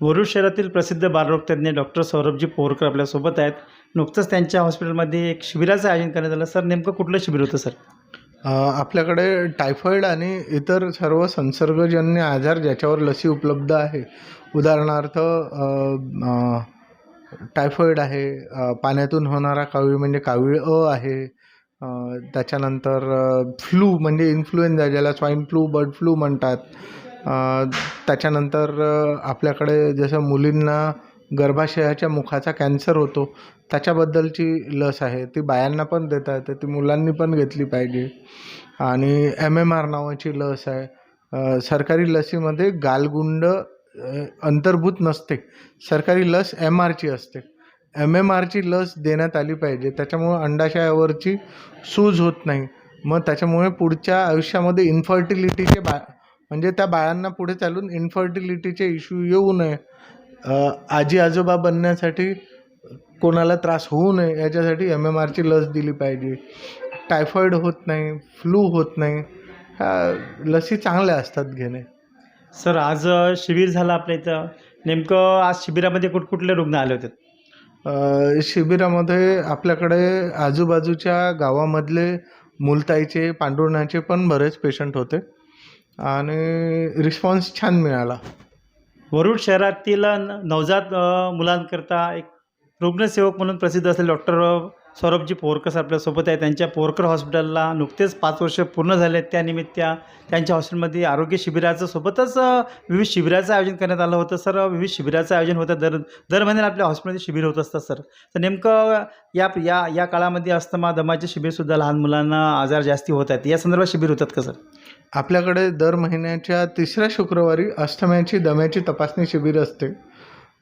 वरुड शहरातील प्रसिद्ध बालरोगतज्ञ डॉक्टर सौरभजी पोरकर आपल्यासोबत आहेत. नुकतंच त्यांच्या हॉस्पिटलमध्ये एक शिबिराचं आयोजन करण्यात आलं. सर नेमकं कुठलं शिबिर होतं सर? आपल्याकडे टायफॉईड आणि इतर सर्व संसर्गजन्य आजार ज्याच्यावर लसी उपलब्ध आहे. उदाहरणार्थ टायफॉईड आहे. पाण्यातून होणारा कावीळ म्हणजे कावीळ अ आहे. त्याच्यानंतर फ्लू म्हणजे इन्फ्लुएन्झा ज्याला स्वाईन फ्लू बर्ड फ्लू म्हणतात. त्याच्यानंतर आपल्याकडे जसं मुलींना गर्भाशयाच्या मुखाचा कॅन्सर होतो त्याच्याबद्दलची लस आहे. ती बायांना पण देता येते ती मुलांनी पण घेतली पाहिजे. आणि एम एम आर नावाची लस आहे. सरकारी लसीमध्ये गालगुंड अंतर्भूत नसते. सरकारी लस एम आरची असते. एम एम आरची लस देण्यात आली पाहिजे. त्याच्यामुळं अंडाशयावरची सूज होत नाही. मग त्याच्यामुळे पुढच्या आयुष्यामध्ये इन्फर्टिलिटीचे बा म्हणजे त्या बाळांना पुढे चालून इन्फर्टिलिटीचे इश्यू येऊ नये. आजी आजोबा बनण्यासाठी कोणाला त्रास होऊ नये याच्यासाठी एम एम आरची लस दिली पाहिजे. टायफॉईड होत नाही फ्लू होत नाही ह्या लसी चांगल्या असतात घेणे. सर आज शिबिर झालं आपल्या इथं. नेमकं आज शिबिरामध्ये कुठकुठले रुग्ण आले होते? शिबिरामध्ये आपल्याकडे आजूबाजूच्या गावामधले मुलताईचे पांडुरणाचे पण बरेच पेशंट होते. आणि रिस्पॉन्स छान मिळाला. वरुड शहरातील नवजात मुलांकरता एक रुग्णसेवक म्हणून प्रसिद्ध असलेले डॉक्टर सौरभजी पोरकर सर आपल्यासोबत आहे. त्यांच्या पोरकर हॉस्पिटलला नुकतेच पाच वर्ष पूर्ण झाले आहेत त्यानिमित्त त्यांच्या हॉस्पिटलमध्ये आरोग्य शिबिराचं सोबतच विविध शिबिराचं आयोजन करण्यात आलं होतं सर. विविध शिबिराचं आयोजन होतं. दर दर महिन्याला आपल्या हॉस्पिटलमध्ये शिबिर होत असतं सर. तर नेमकं या या या काळामध्ये अस्थमा दमाचे शिबिरसुद्धा लहान मुलांना आजार जास्ती होत आहेत. या संदर्भात शिबिर होतात का सर? आपल्याकडे दर महिन्याच्या तिसऱ्या शुक्रवारी अस्थम्याची दम्याची तपासणी शिबिर असते.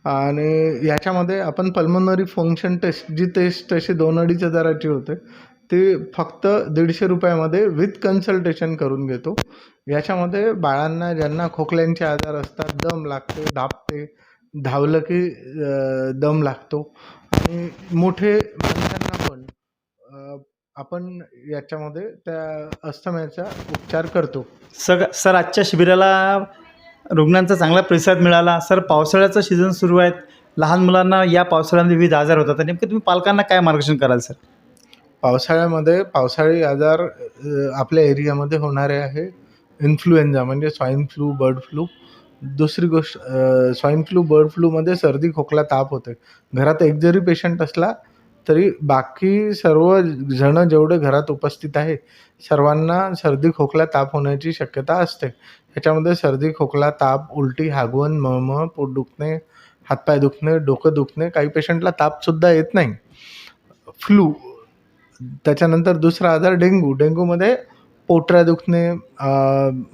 आणि याच्यामध्ये आपण पल्मोनरी फंक्शन टेस्ट जी टेस्ट तशी दोन अडीच हजाराची होते ती फक्त दीडशे रुपयामध्ये विथ कन्सल्टेशन करून घेतो. याच्यामध्ये बाळांना ज्यांना खोकल्यांचे आजार असतात दम लागते धापते धावलं की दम लागतो. आणि मोठे माणसांना पण आपण याच्यामध्ये त्या अस्थम्याचा उपचार करतो. सग सर आजच्या शिबिराला रुग्णांचा चांगला प्रतिसाद मिळाला. सर पावसाळ्याचं सीझन सुरू आहे लहान मुलांना या पावसाळ्यामध्ये विविध आजार होतात. नेमकं तुम्ही पालकांना काय मार्गदर्शन कराल सर? पावसाळ्यामध्ये पावसाळी आजार आपल्या एरियामध्ये होणारे आहे. इन्फ्लुएन्झा म्हणजे स्वाईन फ्लू बर्ड फ्लू. दुसरी गोष्ट स्वाईन फ्लू बर्ड फ्लूमध्ये सर्दी खोकला ताप होते घरात एक जरी पेशंट असला तरी बाकी सर्व जणं जेवढे घरात उपस्थित आहे सर्वांना सर्दी खोकला ताप होण्याची शक्यता असते. ह्याच्यामध्ये सर्दी खोकला ताप उलटी हागवण मळमळ पोट दुखणे हातपाय दुखणे डोकं दुखणे काही पेशंटला तापसुद्धा येत नाही. फ्लू त्याच्यानंतर दुसरा आजार डेंग्यू डेंग्यूमध्ये पोटऱ्या दुखणे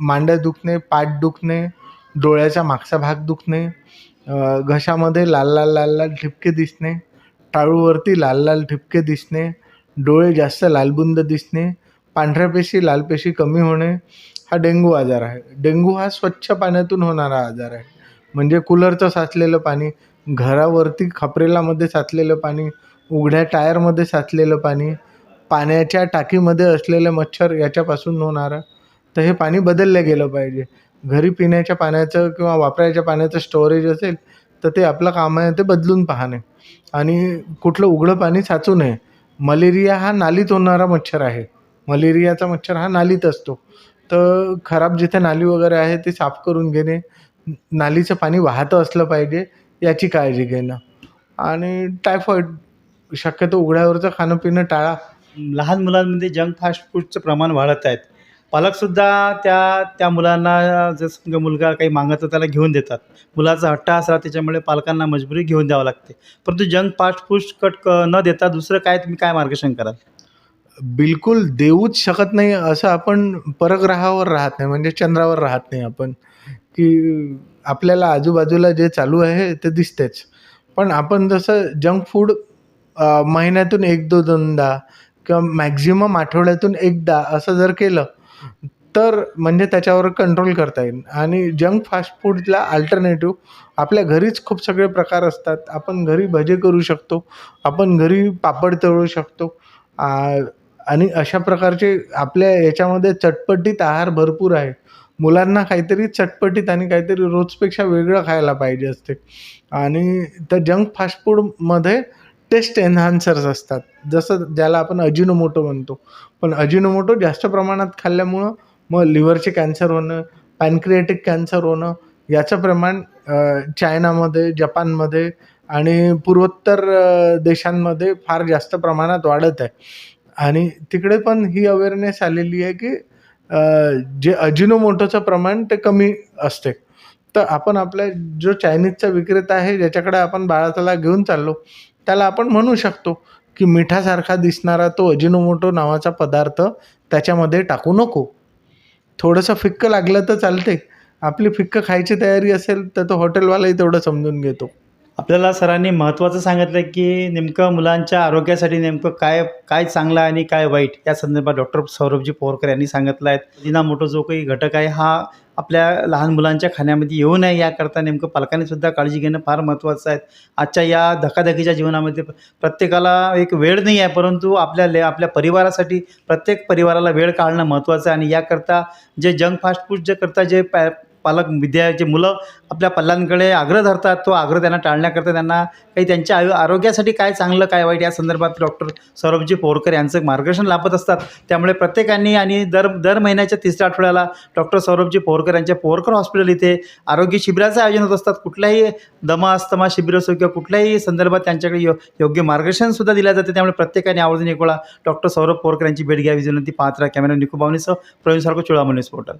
मांड्या दुखणे पाठ दुखणे डोळ्याचा मागचा भाग दुखणे घशामध्ये लाल लाल लाल लाल ठिपके दिसणे टाळूवरती लाल लाल ठिपके दिसणे डोळे जास्त लालबुंद दिसणे पांढऱ्या पेशी लाल पेशी कमी होणे हा डेंग्यू आजार आहे. डेंग्यू हा स्वच्छ पाण्यातून होणारा आजार आहे. म्हणजे कूलरचं साचलेलं पाणी घरावरती खपरेलामध्ये साचलेलं पाणी उघड्या टायरमध्ये साचलेलं पाणी पाण्याच्या टाकीमध्ये असलेले मच्छर याच्यापासून होणारा तर हे पाणी बदललं गेलं पाहिजे. घरी पिण्याच्या पाण्याचं किंवा वापरायच्या पाण्याचं स्टोरेज असेल तर ते आपलं काम आहे ते बदलून पाहणे. आणि कुठलं उघडं पाणी साचू नये. मलेरिया हा नालीत होणारा मच्छर आहे. मलेरियाचा मच्छर हा नालीत असतो. तर खराब जिथे नाली वगैरे आहे ते साफ करून घेणे. नालीचं पाणी वाहतं असलं पाहिजे याची काळजी घेणं. आणि टायफॉईड शक्यतो उघड्यावरचं खाणं पिणं टाळा. लहान मुलांमध्ये जंक फास्ट फूडचं प्रमाण वाढत आहेत पालकसुद्धा त्या त्या मुलांना जर समजा मुलगा काही मागत त्याला घेऊन देतात. मुलाचा हट्ट असला त्याच्यामुळे पालकांना मजबुरी घेऊन द्यावं लागते. परंतु जंक फास्ट कट क- न देता दुसरं काय तुम्ही काय मार्गदर्शन कराल? बिलकुल देऊच शकत नाही असं आपण परग्रहावर राहत नाही म्हणजे चंद्रावर राहत नाही आपण. की आपल्याला आजूबाजूला जे चालू आहे ते दिसतेच. पण आपण जसं जंक फूड महिन्यातून एक दो दोनदा किंवा मॅक्झिमम आठवड्यातून एकदा असं जर केलं तर म्हणजे त्याच्यावर कंट्रोल करता येईल. आणि जंक फास्ट फूडला अल्टरनेटिव्ह आपल्या घरीच खूप सगळे प्रकार असतात. आपण घरी भजे करू शकतो. आपण घरी पापड तळू शकतो. आणि अशा प्रकारचे आपल्या याच्यामध्ये चटपटीत आहार भरपूर आहे. मुलांना काहीतरी चटपटीत आणि काहीतरी रोजपेक्षा वेगळं खायला पाहिजे असते. आणि त्या जंक फास्ट फूडमध्ये टेस्ट एन्हान्सर्स असतात. जसं ज्याला आपण अजिनोमोटो म्हणतो. पण अजिनोमोटो जास्त प्रमाणात खाल्ल्यामुळं मग लिव्हरचे कॅन्सर होणं पॅनक्रिएटिक कॅन्सर होणं याचं प्रमाण चायनामध्ये जपानमध्ये आणि पूर्वोत्तर देशांमध्ये फार जास्त प्रमाणात वाढत आहे. आणि तिकडे पण ही अवेअरनेस आलेली आहे की जे अजिनोमोटोचं प्रमाण ते कमी असते. तर आपण आपल्या जो चायनीजचा विक्रेता आहे ज्याच्याकडे आपण बाळाला घेऊन चाललो त्याला आपण म्हणू शकतो की मिठासारखा दिसणारा तो अजिनोमोटो नावाचा पदार्थ त्याच्यामध्ये टाकू नको. थोडंसं फिक्कं लागलं तर चालते आपली फिक्कं खायची तयारी असेल तर तो हॉटेलवालाही तेवढं समजून घेतो. आपल्याला सरांनी महत्त्वाचं सांगितलं की नेमकं मुलांच्या आरोग्यासाठी नेमकं काय काय चांगलं आहे आणि काय वाईट? या संदर्भात डॉक्टर सौरभजी पोरकर यांनी सांगितलं आहे. जिनामोटो जो काही घटक आहे हा आपल्या लहान मुलांच्या खाण्यामध्ये येऊ नये याकरता नेमकं पालकांनी सुद्धा काळजी घेणं फार महत्त्वाचं आहे. आजच्या या धकाधकीच्या जीवनामध्ये प्रत्येकाला एक वेळ नाही आहे परंतु आपल्या ले आपल्या परिवारासाठी प्रत्येक परिवाराला वेळ काढणं महत्त्वाचं आहे. आणि याकरता जे जंक फास्ट फूड जे करता जे पॅ पालक विद्या मुलं आपल्या पाल्यांकडे आग्रह धरतात तो आग्रह त्यांना टाळण्याकरता त्यांना काही त्यांच्या आयु आरोग्यासाठी काय चांगलं काय वाईट या संदर्भात डॉक्टर सौरभजी पोरकर यांचं मार्गदर्शन लाभत असतात. त्यामुळे प्रत्येकाने आणि दर दर महिन्याच्या तिसऱ्या आठवड्याला डॉक्टर सौरभजी पोरकर यांच्या पोरकर हॉस्पिटल इथे आरोग्य शिबिराचं आयोजन होत असतात. कुठल्याही दमा अस्तमा शिबिर असो किंवा कुठल्याही संदर्भात त्यांच्याकडे यो योग्य मार्गदर्शनसुद्धा दिलं जाते. त्यामुळे प्रत्येकाने आवर्जून एक वेळा डॉक्टर सौरभ पोरकर यांची भेट घ्यावी. विनंती पाहत राहा. कॅमेरा निकोबावणीसह प्रवीण सारखं चुळामणी पोर्टल.